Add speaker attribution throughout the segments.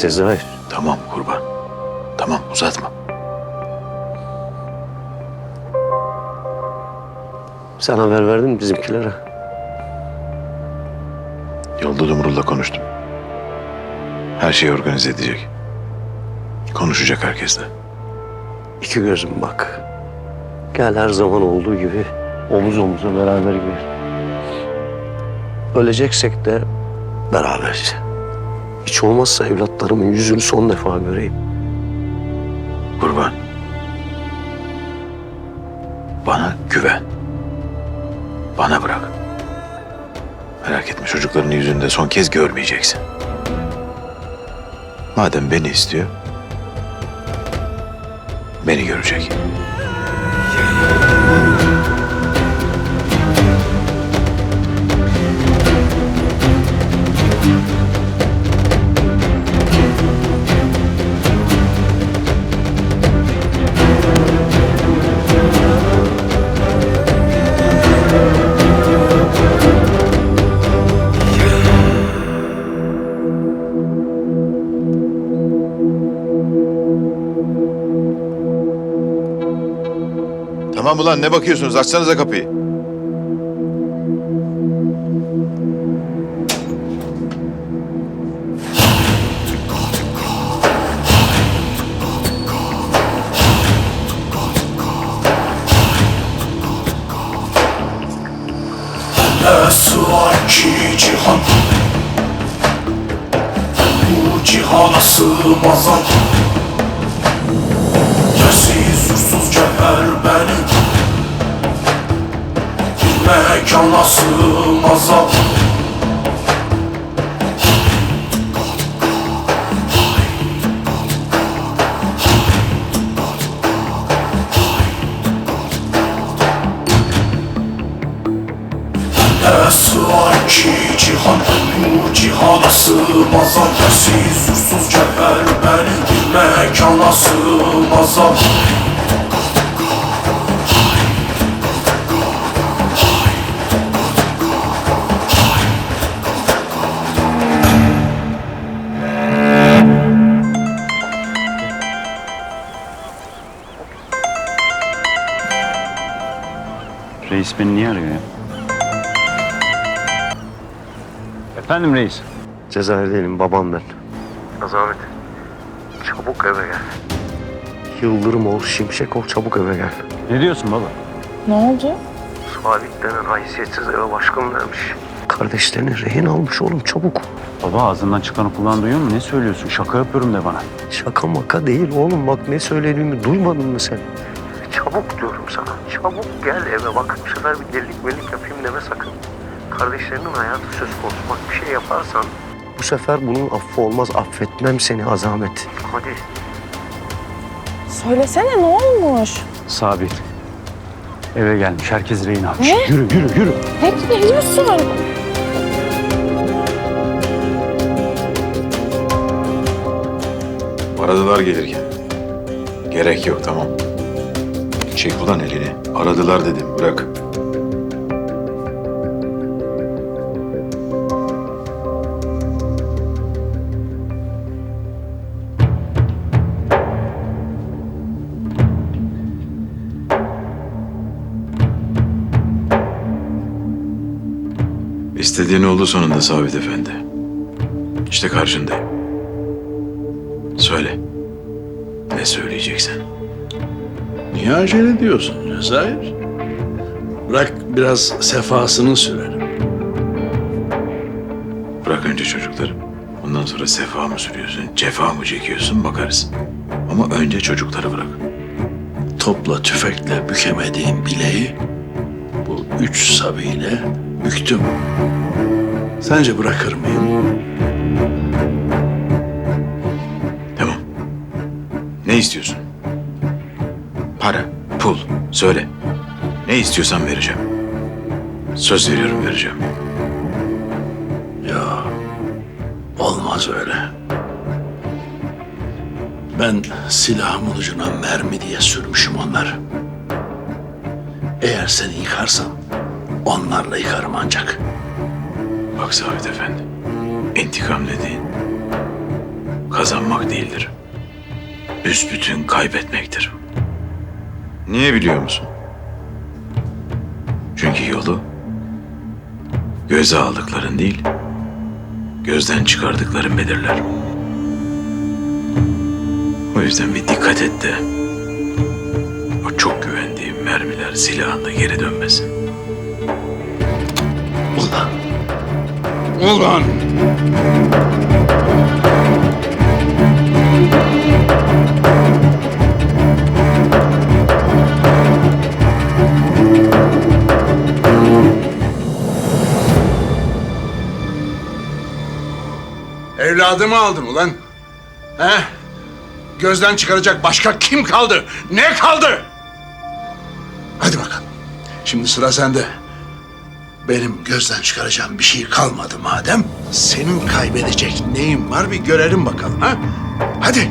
Speaker 1: Cezayir.
Speaker 2: Tamam kurban. Tamam uzatma.
Speaker 1: Sen haber verdin mi bizimkilere?
Speaker 2: Yolda Dumrul'la konuştum. Her şeyi organize edecek. Konuşacak herkesle.
Speaker 1: İki gözüm bak. Gel her zaman olduğu gibi omuz omuza beraber gidelim. Öleceksek de beraberce. Hiç olmazsa evlatlarımın yüzünü son defa göreyim.
Speaker 2: Kurban. Bana güven. Bana bırak. Merak etme çocukların yüzünde son kez görmeyeceksin. Madem beni istiyor, beni görecek. Tamam ulan ne bakıyorsunuz? Açsanıza kapıyı.
Speaker 3: sığmazan Yersiz yursuz benim Bir mekana sığmazan var ki cihan Bu cihana sığmazan Yersiz yursuz cevher benim Bir mekana sığmazan
Speaker 4: beni niye arıyor ya? Efendim reis.
Speaker 1: Cezayir değilim, babam ben. Azamet, çabuk eve gel. Yıldırım ol, şimşek ol, çabuk eve gel.
Speaker 4: Ne diyorsun baba?
Speaker 5: Ne oldu?
Speaker 1: Salih denen haysiyetsiz eve baskın vermiş. Kardeşlerini rehin almış oğlum, çabuk.
Speaker 4: Baba ağzından çıkanı kulağın duyuyor mu? Ne söylüyorsun? Şaka yapıyorum de bana.
Speaker 1: Şaka maka değil oğlum, bak ne söylediğimi duymadın mı sen? Çabuk diyorum sana, çabuk gel eve bak. Bu sefer bir delilik melik yapayım deme sakın. Kardeşlerinin hayatı söz konusu. Bak bir şey yaparsan... Bu sefer bunun affı olmaz, affetmem seni Azamet. Hadi.
Speaker 5: Söylesene ne olmuş?
Speaker 4: Sabit. Eve gelmiş. Herkes rehin almış.
Speaker 5: Ne?
Speaker 4: Yürü yürü yürü.
Speaker 5: Ne, ne diyorsun?
Speaker 2: Aradılar gelirken. Gerek yok tamam. Çek ulan elini. Aradılar dedim bırak. İstediğin oldu sonunda Sabit Efendi. İşte karşındayım. Söyle. Ne söyleyeceksen.
Speaker 6: Niye acele ediyorsun Cezayir? Bırak biraz sefasını sürelim.
Speaker 2: Bırak önce çocukları. Ondan sonra sefa mı sürüyorsun, cefa mı çekiyorsun bakarız. Ama önce çocukları bırak.
Speaker 6: Topla tüfekle bükemediğim bileği bu üç sabiyle büktüm. Sence bırakır mıyım?
Speaker 2: Tamam. Ne istiyorsun? Para, pul, söyle. Ne istiyorsan vereceğim. Söz veriyorum vereceğim.
Speaker 6: Ya olmaz öyle. Ben silahımın ucuna mermi diye sürmüşüm onları. Eğer seni yıkarsam onlarla yıkarım ancak.
Speaker 2: Bak Sabit Efendi. intikam dediğin kazanmak değildir. Büsbütün kaybetmektir. Niye biliyor musun? Çünkü yolu göze aldıkların değil, gözden çıkardıkların belirler. O yüzden bir dikkat et de o çok güvendiğim mermiler silahında geri dönmesin.
Speaker 7: Ulan! Ulan! Evladımı aldın ulan. He? Gözden çıkaracak başka kim kaldı? Ne kaldı? Hadi bakalım. Şimdi sıra sende. Benim gözden çıkaracağım bir şey kalmadı madem. Senin kaybedecek neyin var bir görelim bakalım ha? Hadi.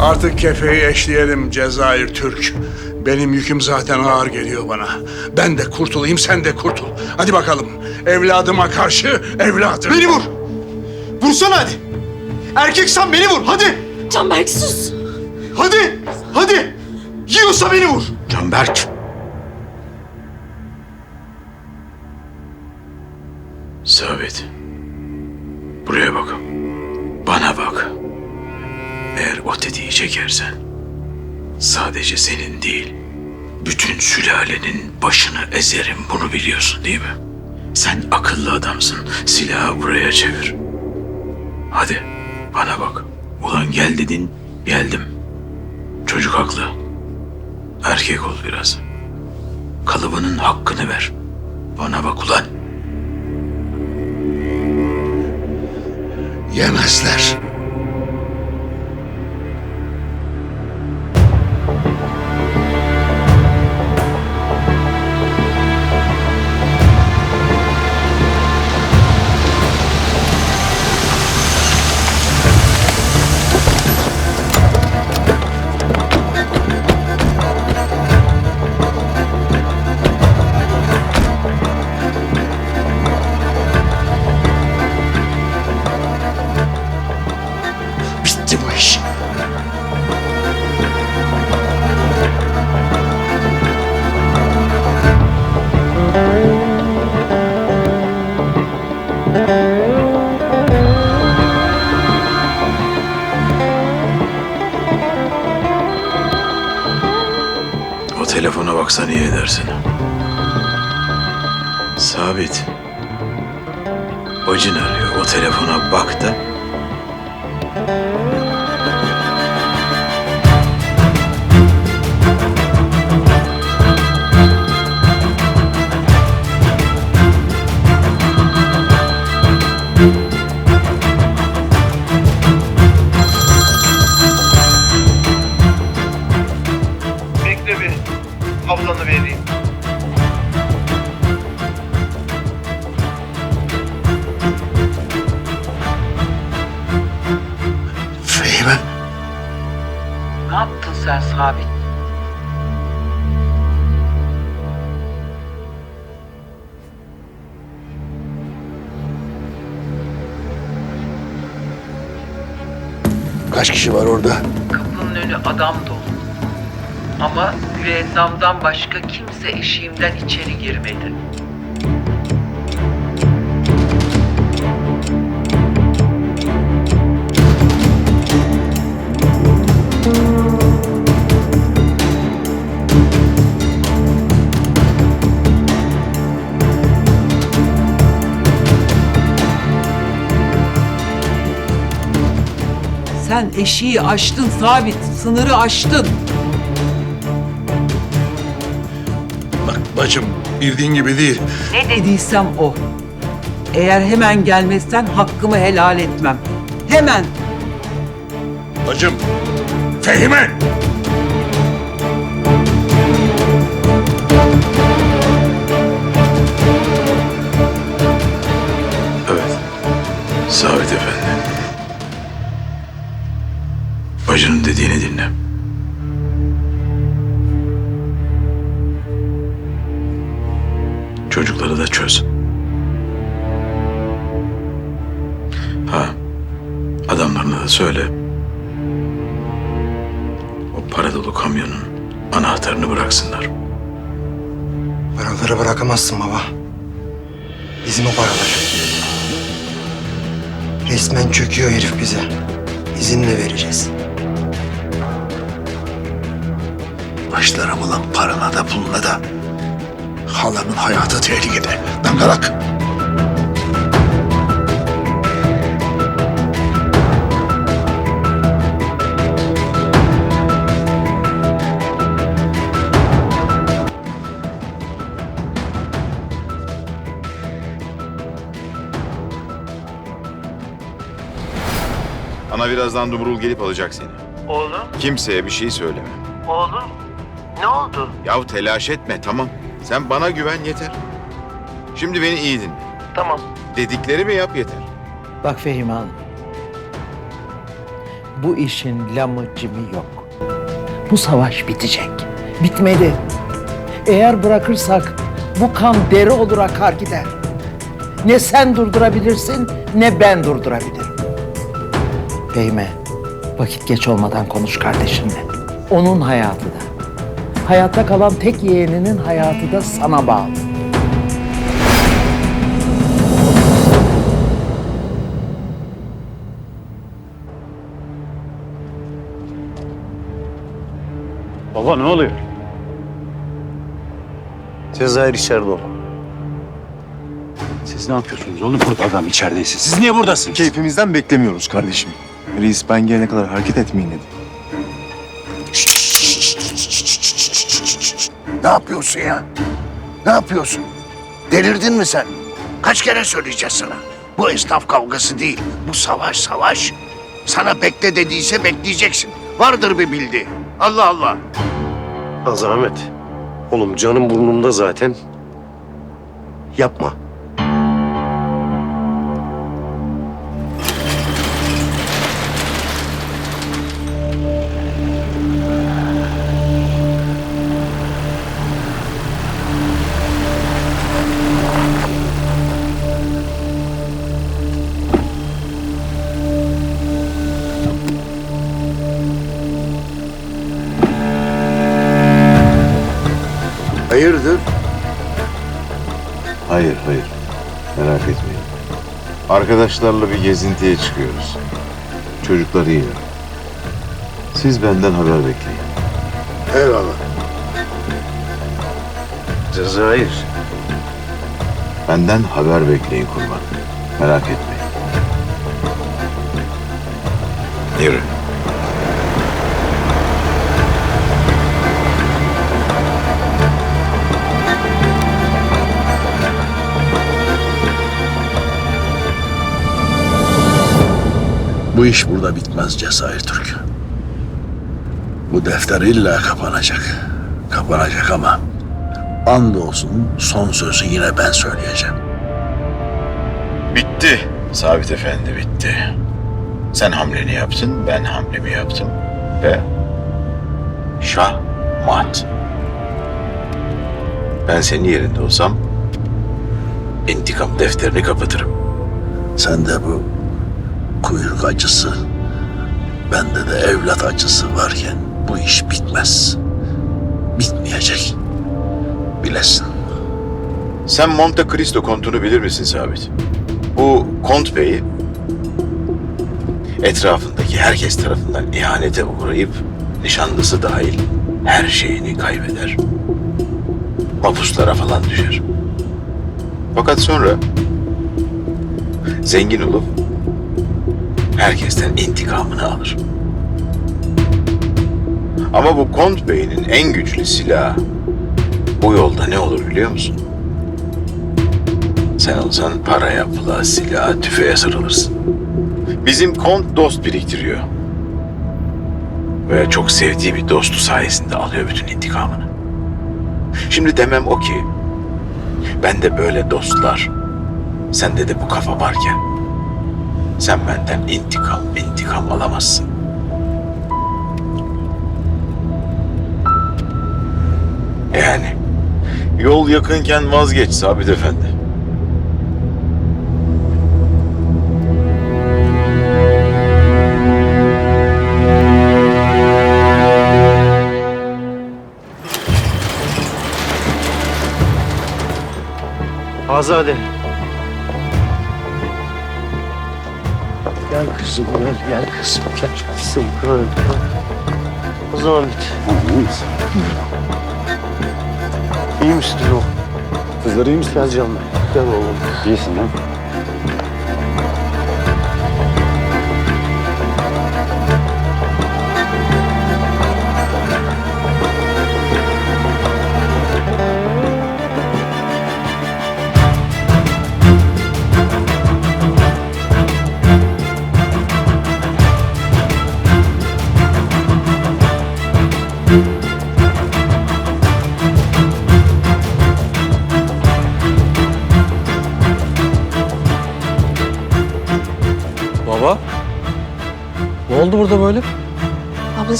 Speaker 7: Artık kefeyi eşleyelim Cezayir Türk. Benim yüküm zaten ağır geliyor bana. Ben de kurtulayım sen de kurtul. Hadi bakalım. Evladıma karşı evladım.
Speaker 8: Beni vur. Vursana hadi. Erkeksen beni vur. Hadi.
Speaker 5: Canberk sus.
Speaker 8: Hadi. Hadi. Yiyorsa beni vur.
Speaker 2: Canberk! Sabit. Buraya bak. Bana bak. Eğer o tetiği çekersen sadece senin değil, bütün sülalenin başını ezerim bunu biliyorsun değil mi? Sen akıllı adamsın. Silahı buraya çevir. Hadi bana bak. Ulan gel dedin, geldim. Çocuk haklı. Erkek ol biraz. Kalıbının hakkını ver. Bana bak ulan.
Speaker 7: Yemezler.
Speaker 2: Baksan iyi edersin. Sabit. Bacın arıyor. O telefona bak da
Speaker 9: Ne yaptın sen Sabit?
Speaker 7: Kaç kişi var orada?
Speaker 9: Kapının önü adam dolu. Ama müezzamdan başka kimse eşiğimden içeri girmedi. Sen eşiği aştın Sabit, sınırı aştın.
Speaker 7: Bak bacım bildiğin gibi değil.
Speaker 9: Ne dediysem o. Eğer hemen gelmezsen hakkımı helal etmem. Hemen.
Speaker 7: Bacım. Fehime.
Speaker 8: Bizim o paralar. Resmen çöküyor herif bize. İzinle vereceğiz.
Speaker 6: Başlarım ulan parana da puluna da. Halanın hayatı tehlikede. Dangalak.
Speaker 2: Ana birazdan Dumrul gelip alacak seni.
Speaker 10: Oğlum,
Speaker 2: Kimseye bir şey söyleme.
Speaker 10: oğlum. Ne oldu?
Speaker 2: Yahu telaş etme tamam. Sen bana güven yeter. Şimdi beni iyi dinle.
Speaker 10: Tamam.
Speaker 2: Dediklerimi yap yeter.
Speaker 11: Bak Fehim Hanım. Bu işin lamı cimi yok. Bu savaş bitecek. Bitmeli. Eğer bırakırsak bu kan deri olur akar gider. Ne sen durdurabilirsin ne ben durdurabilirim. Fehime, vakit geç olmadan konuş kardeşinle. Onun hayatı da. Hayatta kalan tek yeğeninin hayatı da sana bağlı.
Speaker 4: Baba ne oluyor?
Speaker 1: Cezayir içeride ol.
Speaker 4: Siz ne yapıyorsunuz oğlum burada adam içerideyse? Siz niye buradasınız?
Speaker 8: Keyfimizden beklemiyoruz kardeşim. Reis ben gelene kadar hareket etmeyin dedi.
Speaker 6: Ne yapıyorsun ya? Ne yapıyorsun? Delirdin mi sen? Kaç kere söyleyeceğiz sana? Bu esnaf kavgası değil. Bu savaş savaş. Sana bekle dediyse bekleyeceksin. Vardır bir bildiği. Allah Allah.
Speaker 1: Azamet. Oğlum canım burnumda zaten. Yapma.
Speaker 2: Arkadaşlarla bir gezintiye çıkıyoruz. Çocuklar iyi. Siz benden haber bekleyin.
Speaker 6: Eyvallah.
Speaker 1: Cezayir.
Speaker 2: Benden haber bekleyin kurban. Merak etmeyin. Yürü.
Speaker 6: Bu iş burada bitmez Cezayir Türk. Bu defter illa kapanacak. Kapanacak ama andolsun son sözü yine ben söyleyeceğim.
Speaker 2: Bitti. Sabit Efendi bitti. Sen hamleni yaptın, ben hamlemi yaptım. Ve şah mat. Ben senin yerinde olsam intikam defterini kapatırım.
Speaker 6: Sende bu kuyruk acısı, bende de evlat acısı varken bu iş bitmez. Bitmeyecek. Bilesin.
Speaker 2: Sen Monte Cristo kontunu bilir misin Sabit? Bu kont beyi etrafındaki herkes tarafından ihanete uğrayıp nişanlısı dahil her şeyini kaybeder. Mapuslara falan düşer. Fakat sonra zengin olup herkesten intikamını alır. Ama bu Kont Bey'in en güçlü silahı bu yolda ne olur biliyor musun? Sen olsan paraya, pula, silaha, tüfeğe sarılırsın. Bizim kont dost biriktiriyor. Ve çok sevdiği bir dostu sayesinde alıyor bütün intikamını. Şimdi demem o ki, ben de böyle dostlar, sende de bu kafa varken, sen benden intikam, intikam alamazsın. Yani yol yakınken vazgeç Sabit Efendi.
Speaker 1: Azade. Kızım gel, gel kızım gel kızım. Gel, gel. Azade.
Speaker 4: iyi misin?
Speaker 1: İyi misin oğlum?
Speaker 4: Kızlar iyi misin?
Speaker 1: Gel canım. Gel oğlum.
Speaker 4: İyisin lan.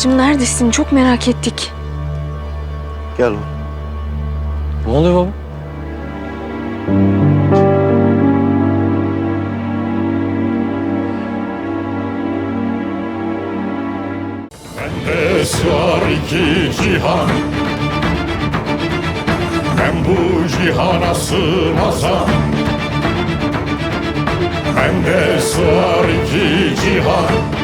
Speaker 5: Ablacığım neredesin? Çok merak ettik.
Speaker 1: Gel oğlum.
Speaker 8: Ne oluyor baba?
Speaker 3: Bende sığar iki cihan Ben bu cihana sığmazam Bende sığar iki cihan